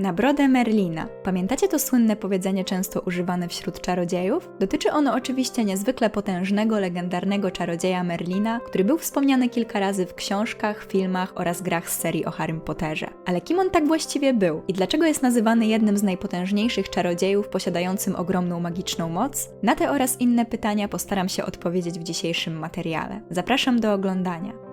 Na brodę Merlina. Pamiętacie to słynne powiedzenie często używane wśród czarodziejów? Dotyczy ono oczywiście niezwykle potężnego, legendarnego czarodzieja Merlina, który był wspomniany kilka razy w książkach, filmach oraz grach z serii o Harrym Potterze. Ale kim on tak właściwie był i dlaczego jest nazywany jednym z najpotężniejszych czarodziejów posiadającym ogromną magiczną moc? Na te oraz inne pytania postaram się odpowiedzieć w dzisiejszym materiale. Zapraszam do oglądania.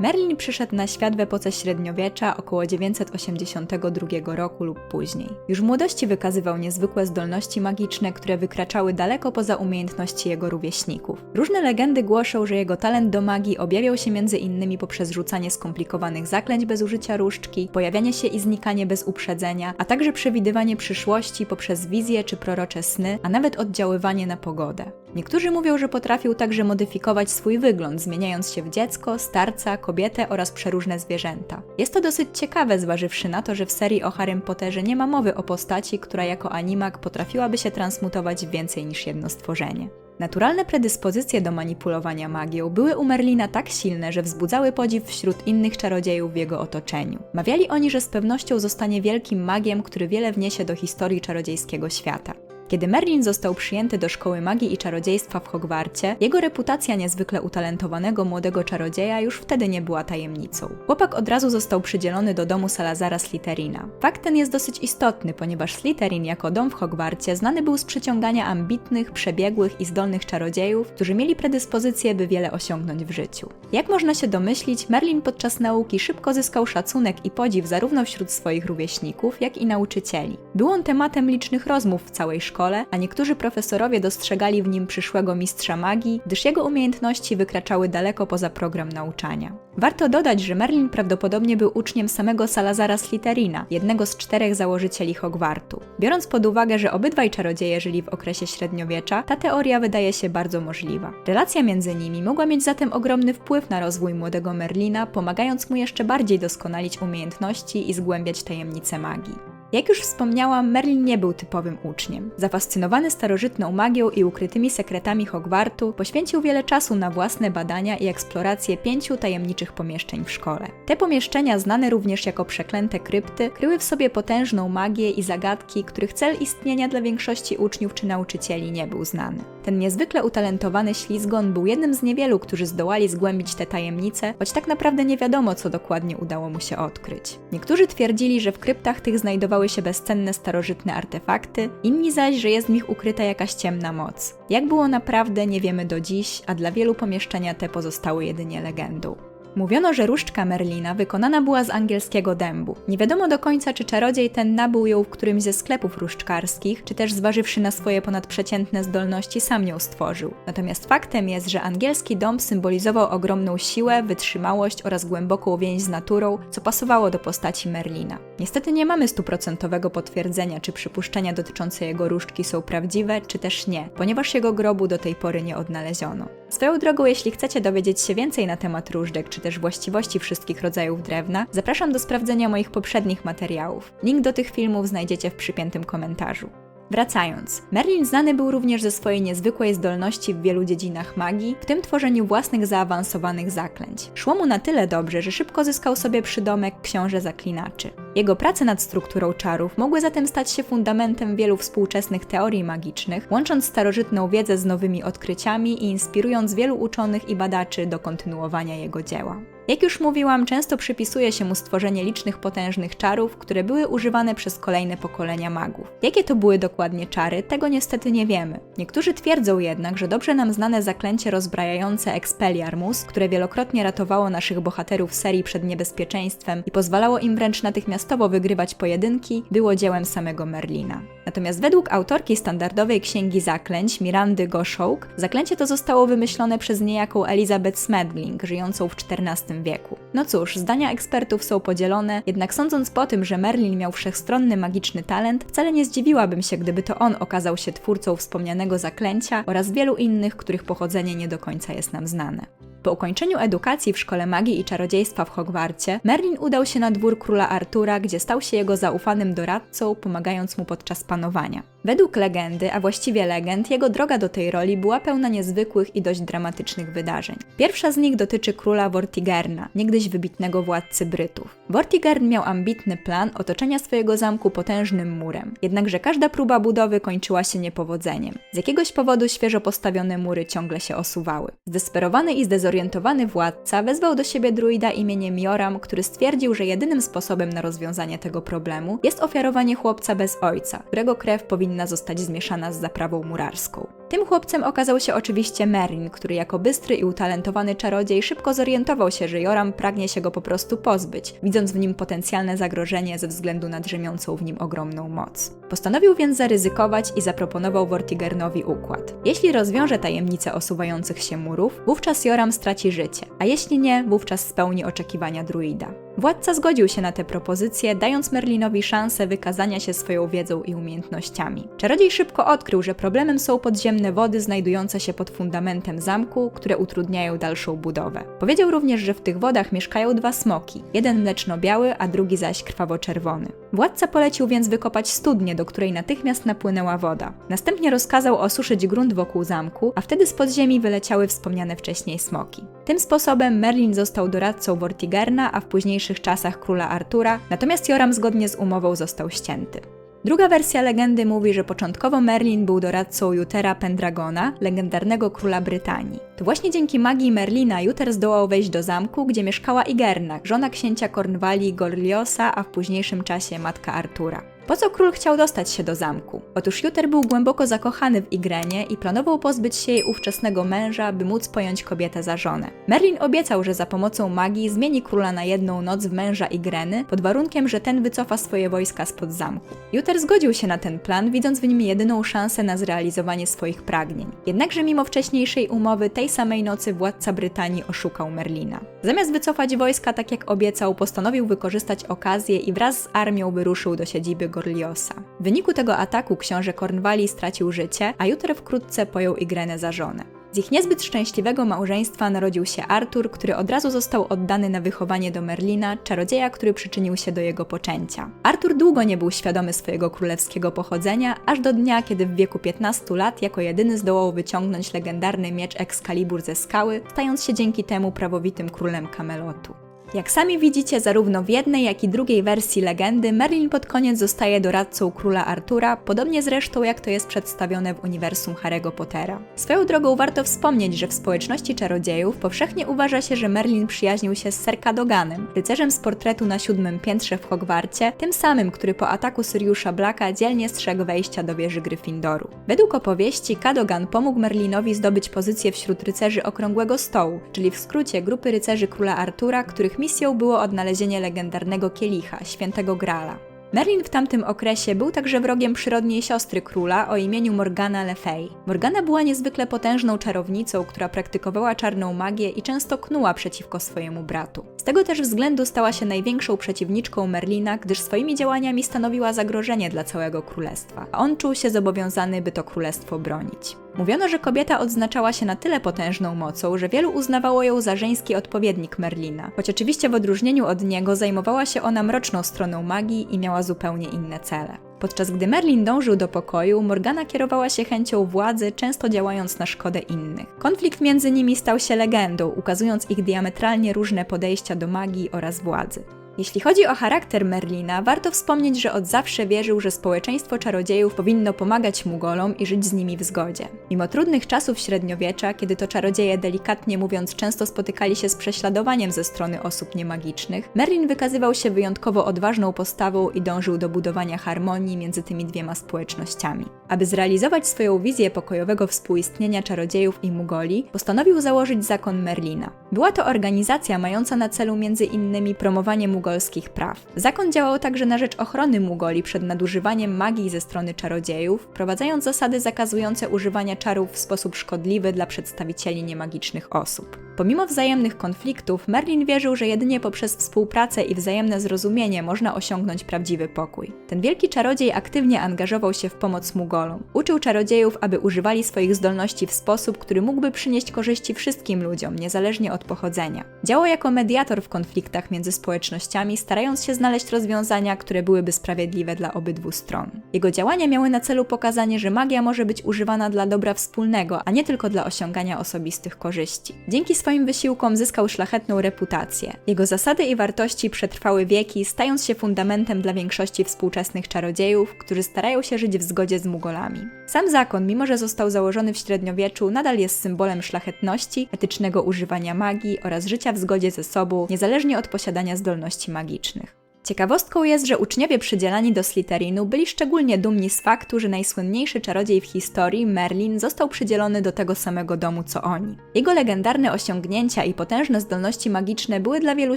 Merlin przyszedł na świat w epoce średniowiecza około 982 roku lub później. Już w młodości wykazywał niezwykłe zdolności magiczne, które wykraczały daleko poza umiejętności jego rówieśników. Różne legendy głoszą, że jego talent do magii objawiał się między innymi poprzez rzucanie skomplikowanych zaklęć bez użycia różdżki, pojawianie się i znikanie bez uprzedzenia, a także przewidywanie przyszłości poprzez wizje czy prorocze sny, a nawet oddziaływanie na pogodę. Niektórzy mówią, że potrafił także modyfikować swój wygląd, zmieniając się w dziecko, starca, kobietę oraz przeróżne zwierzęta. Jest to dosyć ciekawe, zważywszy na to, że w serii o Harrym Potterze nie ma mowy o postaci, która jako animak potrafiłaby się transmutować w więcej niż jedno stworzenie. Naturalne predyspozycje do manipulowania magią były u Merlina tak silne, że wzbudzały podziw wśród innych czarodziejów w jego otoczeniu. Mawiali oni, że z pewnością zostanie wielkim magiem, który wiele wniesie do historii czarodziejskiego świata. Kiedy Merlin został przyjęty do szkoły magii i czarodziejstwa w Hogwarcie, jego reputacja niezwykle utalentowanego młodego czarodzieja już wtedy nie była tajemnicą. Chłopak od razu został przydzielony do domu Salazara Slytherina. Fakt ten jest dosyć istotny, ponieważ Slytherin jako dom w Hogwarcie znany był z przyciągania ambitnych, przebiegłych i zdolnych czarodziejów, którzy mieli predyspozycję, by wiele osiągnąć w życiu. Jak można się domyślić, Merlin podczas nauki szybko zyskał szacunek i podziw zarówno wśród swoich rówieśników, jak i nauczycieli. Był on tematem licznych rozmów w całej szkole, szkole, a niektórzy profesorowie dostrzegali w nim przyszłego mistrza magii, gdyż jego umiejętności wykraczały daleko poza program nauczania. Warto dodać, że Merlin prawdopodobnie był uczniem samego Salazara Slytherina, jednego z czterech założycieli Hogwartu. Biorąc pod uwagę, że obydwaj czarodzieje żyli w okresie średniowiecza, ta teoria wydaje się bardzo możliwa. Relacja między nimi mogła mieć zatem ogromny wpływ na rozwój młodego Merlina, pomagając mu jeszcze bardziej doskonalić umiejętności i zgłębiać tajemnice magii. Jak już wspomniałam, Merlin nie był typowym uczniem. Zafascynowany starożytną magią i ukrytymi sekretami Hogwartu, poświęcił wiele czasu na własne badania i eksplorację pięciu tajemniczych pomieszczeń w szkole. Te pomieszczenia, znane również jako przeklęte krypty, kryły w sobie potężną magię i zagadki, których cel istnienia dla większości uczniów czy nauczycieli nie był znany. Ten niezwykle utalentowany ślizgon był jednym z niewielu, którzy zdołali zgłębić te tajemnice, choć tak naprawdę nie wiadomo, co dokładnie udało mu się odkryć. Niektórzy twierdzili, że w kryptach tych znajdowały się bezcenne starożytne artefakty, inni zaś, że jest w nich ukryta jakaś ciemna moc. Jak było naprawdę, nie wiemy do dziś, a dla wielu pomieszczenia te pozostały jedynie legendą. Mówiono, że różdżka Merlina wykonana była z angielskiego dębu. Nie wiadomo do końca, czy czarodziej ten nabył ją w którymś ze sklepów różdżkarskich, czy też zważywszy na swoje ponadprzeciętne zdolności sam ją stworzył. Natomiast faktem jest, że angielski dąb symbolizował ogromną siłę, wytrzymałość oraz głęboką więź z naturą, co pasowało do postaci Merlina. Niestety nie mamy stuprocentowego potwierdzenia, czy przypuszczenia dotyczące jego różdżki są prawdziwe, czy też nie, ponieważ jego grobu do tej pory nie odnaleziono. Swoją drogą, jeśli chcecie dowiedzieć się więcej na temat różdżek, czy też właściwości wszystkich rodzajów drewna, zapraszam do sprawdzenia moich poprzednich materiałów. Link do tych filmów znajdziecie w przypiętym komentarzu. Wracając, Merlin znany był również ze swojej niezwykłej zdolności w wielu dziedzinach magii, w tym tworzeniu własnych zaawansowanych zaklęć. Szło mu na tyle dobrze, że szybko zyskał sobie przydomek książę zaklinaczy. Jego prace nad strukturą czarów mogły zatem stać się fundamentem wielu współczesnych teorii magicznych, łącząc starożytną wiedzę z nowymi odkryciami i inspirując wielu uczonych i badaczy do kontynuowania jego dzieła. Jak już mówiłam, często przypisuje się mu stworzenie licznych potężnych czarów, które były używane przez kolejne pokolenia magów. Jakie to były dokładnie czary, tego niestety nie wiemy. Niektórzy twierdzą jednak, że dobrze nam znane zaklęcie rozbrajające Expelliarmus, które wielokrotnie ratowało naszych bohaterów serii przed niebezpieczeństwem i pozwalało im wręcz natychmiastowo wygrywać pojedynki, było dziełem samego Merlina. Natomiast według autorki standardowej księgi zaklęć Mirandy Goshołk, zaklęcie to zostało wymyślone przez niejaką Elizabeth Smedling, żyjącą w XIV wieku. No cóż, zdania ekspertów są podzielone, jednak sądząc po tym, że Merlin miał wszechstronny magiczny talent, wcale nie zdziwiłabym się, gdyby to on okazał się twórcą wspomnianego zaklęcia oraz wielu innych, których pochodzenie nie do końca jest nam znane. Po ukończeniu edukacji w Szkole Magii i Czarodziejstwa w Hogwarcie, Merlin udał się na dwór króla Artura, gdzie stał się jego zaufanym doradcą, pomagając mu podczas panowania. Według legendy, a właściwie legend, jego droga do tej roli była pełna niezwykłych i dość dramatycznych wydarzeń. Pierwsza z nich dotyczy króla Vortigerna, niegdyś wybitnego władcy Brytów. Vortigern miał ambitny plan otoczenia swojego zamku potężnym murem, jednakże każda próba budowy kończyła się niepowodzeniem. Z jakiegoś powodu świeżo postawione mury ciągle się osuwały. Zdesperowany i zdezorientowany władca wezwał do siebie druida imieniem Joram, który stwierdził, że jedynym sposobem na rozwiązanie tego problemu jest ofiarowanie chłopca bez ojca, którego krew powinna zostać zmieszana z zaprawą murarską. Tym chłopcem okazał się oczywiście Merlin, który jako bystry i utalentowany czarodziej szybko zorientował się, że Joram pragnie się go po prostu pozbyć, widząc w nim potencjalne zagrożenie ze względu na drzemiącą w nim ogromną moc. Postanowił więc zaryzykować i zaproponował Vortigernowi układ. Jeśli rozwiąże tajemnicę osuwających się murów, wówczas Joram straci życie, a jeśli nie, wówczas spełni oczekiwania druida. Władca zgodził się na tę propozycję, dając Merlinowi szansę wykazania się swoją wiedzą i umiejętnościami. Czarodziej szybko odkrył, że problemem są podziemne wody znajdujące się pod fundamentem zamku, które utrudniają dalszą budowę. Powiedział również, że w tych wodach mieszkają dwa smoki, jeden mleczno-biały, a drugi zaś krwawo-czerwony. Władca polecił więc wykopać studnię, do której natychmiast napłynęła woda. Następnie rozkazał osuszyć grunt wokół zamku, a wtedy z podziemi wyleciały wspomniane wcześniej smoki. Tym sposobem Merlin został doradcą Vortigerna, a w późniejszych czasach króla Artura, natomiast Joram zgodnie z umową został ścięty. Druga wersja legendy mówi, że początkowo Merlin był doradcą Jutera Pendragona, legendarnego króla Brytanii. To właśnie dzięki magii Merlina Juter zdołał wejść do zamku, gdzie mieszkała Igerna, żona księcia Kornwalii Gorliosa, a w późniejszym czasie matka Artura. Po co król chciał dostać się do zamku? Otóż Juter był głęboko zakochany w Igrenie i planował pozbyć się jej ówczesnego męża, by móc pojąć kobietę za żonę. Merlin obiecał, że za pomocą magii zmieni króla na jedną noc w męża Igreny, pod warunkiem, że ten wycofa swoje wojska spod zamku. Juter zgodził się na ten plan, widząc w nim jedyną szansę na zrealizowanie swoich pragnień. Jednakże mimo wcześniejszej umowy, tej samej nocy władca Brytanii oszukał Merlina. Zamiast wycofać wojska tak jak obiecał, postanowił wykorzystać okazję i wraz z armią wyruszył do siedziby Gorliosa. W wyniku tego ataku książę Kornwali stracił życie, a Juter wkrótce pojął Igrenę za żonę. Z ich niezbyt szczęśliwego małżeństwa narodził się Artur, który od razu został oddany na wychowanie do Merlina, czarodzieja, który przyczynił się do jego poczęcia. Artur długo nie był świadomy swojego królewskiego pochodzenia, aż do dnia, kiedy w wieku 15 lat jako jedyny zdołał wyciągnąć legendarny miecz Excalibur ze skały, stając się dzięki temu prawowitym królem Kamelotu. Jak sami widzicie, zarówno w jednej, jak i drugiej wersji legendy, Merlin pod koniec zostaje doradcą króla Artura, podobnie zresztą jak to jest przedstawione w uniwersum Harry'ego Pottera. Swoją drogą warto wspomnieć, że w społeczności czarodziejów powszechnie uważa się, że Merlin przyjaźnił się z Ser Cadoganem, rycerzem z portretu na siódmym piętrze w Hogwarcie, tym samym, który po ataku Siriusza Blacka dzielnie strzegł wejścia do wieży Gryffindoru. Według opowieści Cadogan pomógł Merlinowi zdobyć pozycję wśród rycerzy Okrągłego Stołu, czyli w skrócie grupy rycerzy króla Artura, których misją było odnalezienie legendarnego kielicha, świętego Grala. Merlin w tamtym okresie był także wrogiem przyrodniej siostry króla o imieniu Morgana Le Fay. Morgana była niezwykle potężną czarownicą, która praktykowała czarną magię i często knuła przeciwko swojemu bratu. Z tego też względu stała się największą przeciwniczką Merlina, gdyż swoimi działaniami stanowiła zagrożenie dla całego królestwa, a on czuł się zobowiązany, by to królestwo bronić. Mówiono, że kobieta odznaczała się na tyle potężną mocą, że wielu uznawało ją za żeński odpowiednik Merlina, choć oczywiście w odróżnieniu od niego zajmowała się ona mroczną stroną magii i miała zupełnie inne cele. Podczas gdy Merlin dążył do pokoju, Morgana kierowała się chęcią władzy, często działając na szkodę innych. Konflikt między nimi stał się legendą, ukazując ich diametralnie różne podejścia do magii oraz władzy. Jeśli chodzi o charakter Merlina, warto wspomnieć, że od zawsze wierzył, że społeczeństwo czarodziejów powinno pomagać Mugolom i żyć z nimi w zgodzie. Mimo trudnych czasów średniowiecza, kiedy to czarodzieje delikatnie mówiąc często spotykali się z prześladowaniem ze strony osób niemagicznych, Merlin wykazywał się wyjątkowo odważną postawą i dążył do budowania harmonii między tymi dwiema społecznościami. Aby zrealizować swoją wizję pokojowego współistnienia czarodziejów i Mugoli, postanowił założyć zakon Merlina. Była to organizacja mająca na celu między innymi promowanie Mugoli mugolskich praw. Zakon działał także na rzecz ochrony Mugoli przed nadużywaniem magii ze strony czarodziejów, wprowadzając zasady zakazujące używania czarów w sposób szkodliwy dla przedstawicieli niemagicznych osób. Pomimo wzajemnych konfliktów, Merlin wierzył, że jedynie poprzez współpracę i wzajemne zrozumienie można osiągnąć prawdziwy pokój. Ten wielki czarodziej aktywnie angażował się w pomoc Mugolom. Uczył czarodziejów, aby używali swoich zdolności w sposób, który mógłby przynieść korzyści wszystkim ludziom, niezależnie od pochodzenia. Działał jako mediator w konfliktach między społecznościami starając się znaleźć rozwiązania, które byłyby sprawiedliwe dla obydwu stron. Jego działania miały na celu pokazanie, że magia może być używana dla dobra wspólnego, a nie tylko dla osiągania osobistych korzyści. Dzięki swoim wysiłkom zyskał szlachetną reputację. Jego zasady i wartości przetrwały wieki, stając się fundamentem dla większości współczesnych czarodziejów, którzy starają się żyć w zgodzie z Mugolami. Sam zakon, mimo że został założony w średniowieczu, nadal jest symbolem szlachetności, etycznego używania magii oraz życia w zgodzie ze sobą, niezależnie od posiadania zdolności magicznych. Ciekawostką jest, że uczniowie przydzielani do Slytherinu byli szczególnie dumni z faktu, że najsłynniejszy czarodziej w historii, Merlin, został przydzielony do tego samego domu co oni. Jego legendarne osiągnięcia i potężne zdolności magiczne były dla wielu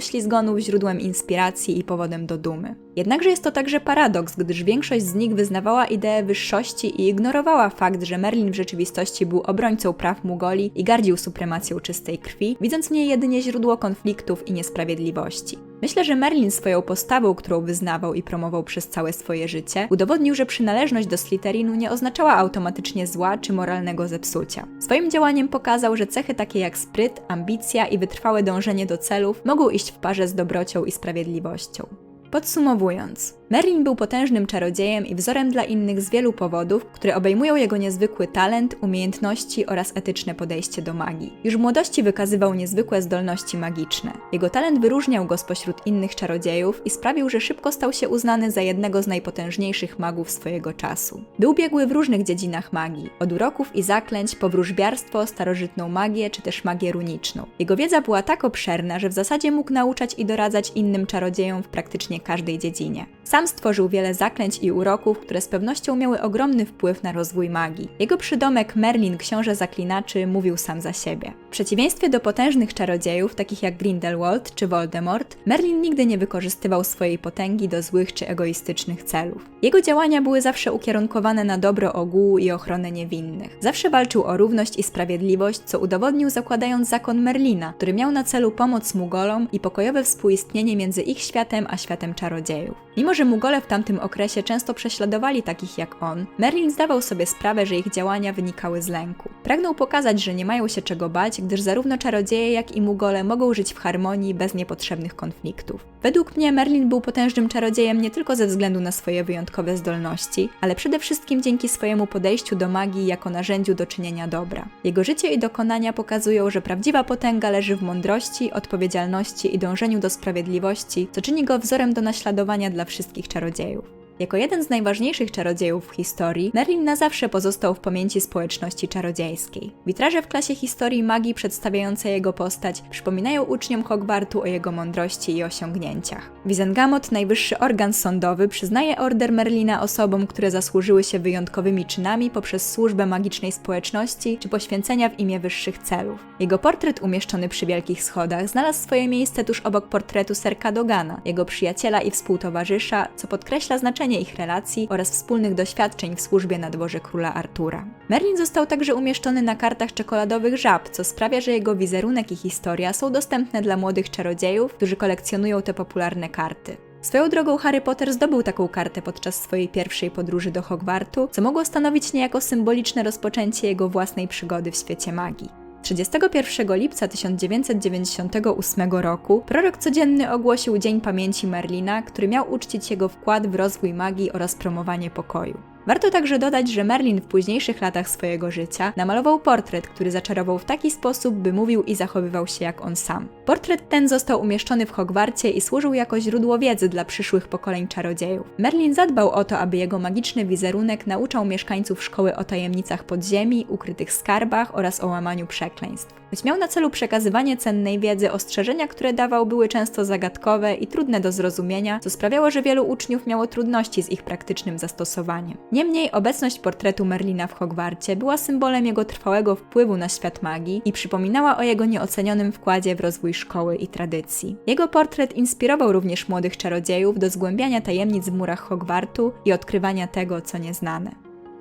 ślizgonów źródłem inspiracji i powodem do dumy. Jednakże jest to także paradoks, gdyż większość z nich wyznawała ideę wyższości i ignorowała fakt, że Merlin w rzeczywistości był obrońcą praw Mugoli i gardził supremacją czystej krwi, widząc w niej jedynie źródło konfliktów i niesprawiedliwości. Myślę, że Merlin swoją postawą, którą wyznawał i promował przez całe swoje życie, udowodnił, że przynależność do Slytherinu nie oznaczała automatycznie zła czy moralnego zepsucia. Swoim działaniem pokazał, że cechy takie jak spryt, ambicja i wytrwałe dążenie do celów mogą iść w parze z dobrocią i sprawiedliwością. Podsumowując, Merlin był potężnym czarodziejem i wzorem dla innych z wielu powodów, które obejmują jego niezwykły talent, umiejętności oraz etyczne podejście do magii. Już w młodości wykazywał niezwykłe zdolności magiczne. Jego talent wyróżniał go spośród innych czarodziejów i sprawił, że szybko stał się uznany za jednego z najpotężniejszych magów swojego czasu. Był biegły w różnych dziedzinach magii, od uroków i zaklęć po wróżbiarstwo, starożytną magię czy też magię runiczną. Jego wiedza była tak obszerna, że w zasadzie mógł nauczać i doradzać innym czarodziejom w praktycznie każdej dziedzinie. Sam stworzył wiele zaklęć i uroków, które z pewnością miały ogromny wpływ na rozwój magii. Jego przydomek Merlin, książę zaklinaczy, mówił sam za siebie. W przeciwieństwie do potężnych czarodziejów, takich jak Grindelwald czy Voldemort, Merlin nigdy nie wykorzystywał swojej potęgi do złych czy egoistycznych celów. Jego działania były zawsze ukierunkowane na dobro ogółu i ochronę niewinnych. Zawsze walczył o równość i sprawiedliwość, co udowodnił zakładając zakon Merlina, który miał na celu pomoc Mugolom i pokojowe współistnienie między ich światem a światem czarodziejów. Mimo, że Mugole w tamtym okresie często prześladowali takich jak on, Merlin zdawał sobie sprawę, że ich działania wynikały z lęku. Pragnął pokazać, że nie mają się czego bać, gdyż zarówno czarodzieje, jak i Mugole mogą żyć w harmonii bez niepotrzebnych konfliktów. Według mnie Merlin był potężnym czarodziejem nie tylko ze względu na swoje wyjątkowe zdolności, ale przede wszystkim dzięki swojemu podejściu do magii jako narzędziu do czynienia dobra. Jego życie i dokonania pokazują, że prawdziwa potęga leży w mądrości, odpowiedzialności i dążeniu do sprawiedliwości, co czyni go wzorem do naśladowania dla wszystkich czarodziejów. Jako jeden z najważniejszych czarodziejów w historii, Merlin na zawsze pozostał w pamięci społeczności czarodziejskiej. Witraże w klasie historii magii przedstawiające jego postać przypominają uczniom Hogwartu o jego mądrości i osiągnięciach. Wizengamot, najwyższy organ sądowy, przyznaje order Merlina osobom, które zasłużyły się wyjątkowymi czynami poprzez służbę magicznej społeczności czy poświęcenia w imię wyższych celów. Jego portret umieszczony przy Wielkich Schodach znalazł swoje miejsce tuż obok portretu Ser Kadogana, jego przyjaciela i współtowarzysza, co podkreśla znaczenie ich relacji oraz wspólnych doświadczeń w służbie na dworze króla Artura. Merlin został także umieszczony na kartach czekoladowych żab, co sprawia, że jego wizerunek i historia są dostępne dla młodych czarodziejów, którzy kolekcjonują te popularne karty. Swoją drogą Harry Potter zdobył taką kartę podczas swojej pierwszej podróży do Hogwartu, co mogło stanowić niejako symboliczne rozpoczęcie jego własnej przygody w świecie magii. 31 lipca 1998 roku prorok codzienny ogłosił Dzień Pamięci Merlina, który miał uczcić jego wkład w rozwój magii oraz promowanie pokoju. Warto także dodać, że Merlin w późniejszych latach swojego życia namalował portret, który zaczarował w taki sposób, by mówił i zachowywał się jak on sam. Portret ten został umieszczony w Hogwarcie i służył jako źródło wiedzy dla przyszłych pokoleń czarodziejów. Merlin zadbał o to, aby jego magiczny wizerunek nauczał mieszkańców szkoły o tajemnicach podziemi, ukrytych skarbach oraz o łamaniu przekleństw. Choć miał na celu przekazywanie cennej wiedzy, ostrzeżenia, które dawał, były często zagadkowe i trudne do zrozumienia, co sprawiało, że wielu uczniów miało trudności z ich praktycznym zastosowaniem. Niemniej obecność portretu Merlina w Hogwarcie była symbolem jego trwałego wpływu na świat magii i przypominała o jego nieocenionym wkładzie w rozwój szkoły i tradycji. Jego portret inspirował również młodych czarodziejów do zgłębiania tajemnic w murach Hogwartu i odkrywania tego, co nieznane.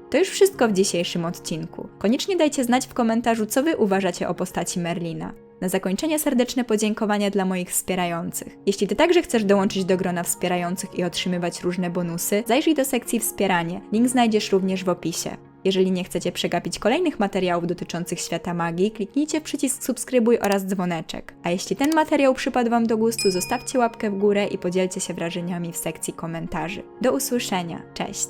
To już wszystko w dzisiejszym odcinku. Koniecznie dajcie znać w komentarzu, co Wy uważacie o postaci Merlina. Na zakończenie serdeczne podziękowania dla moich wspierających. Jeśli Ty także chcesz dołączyć do grona wspierających i otrzymywać różne bonusy, zajrzyj do sekcji Wspieranie. Link znajdziesz również w opisie. Jeżeli nie chcecie przegapić kolejnych materiałów dotyczących świata magii, kliknijcie w przycisk subskrybuj oraz dzwoneczek. A jeśli ten materiał przypadł Wam do gustu, zostawcie łapkę w górę i podzielcie się wrażeniami w sekcji komentarzy. Do usłyszenia, cześć!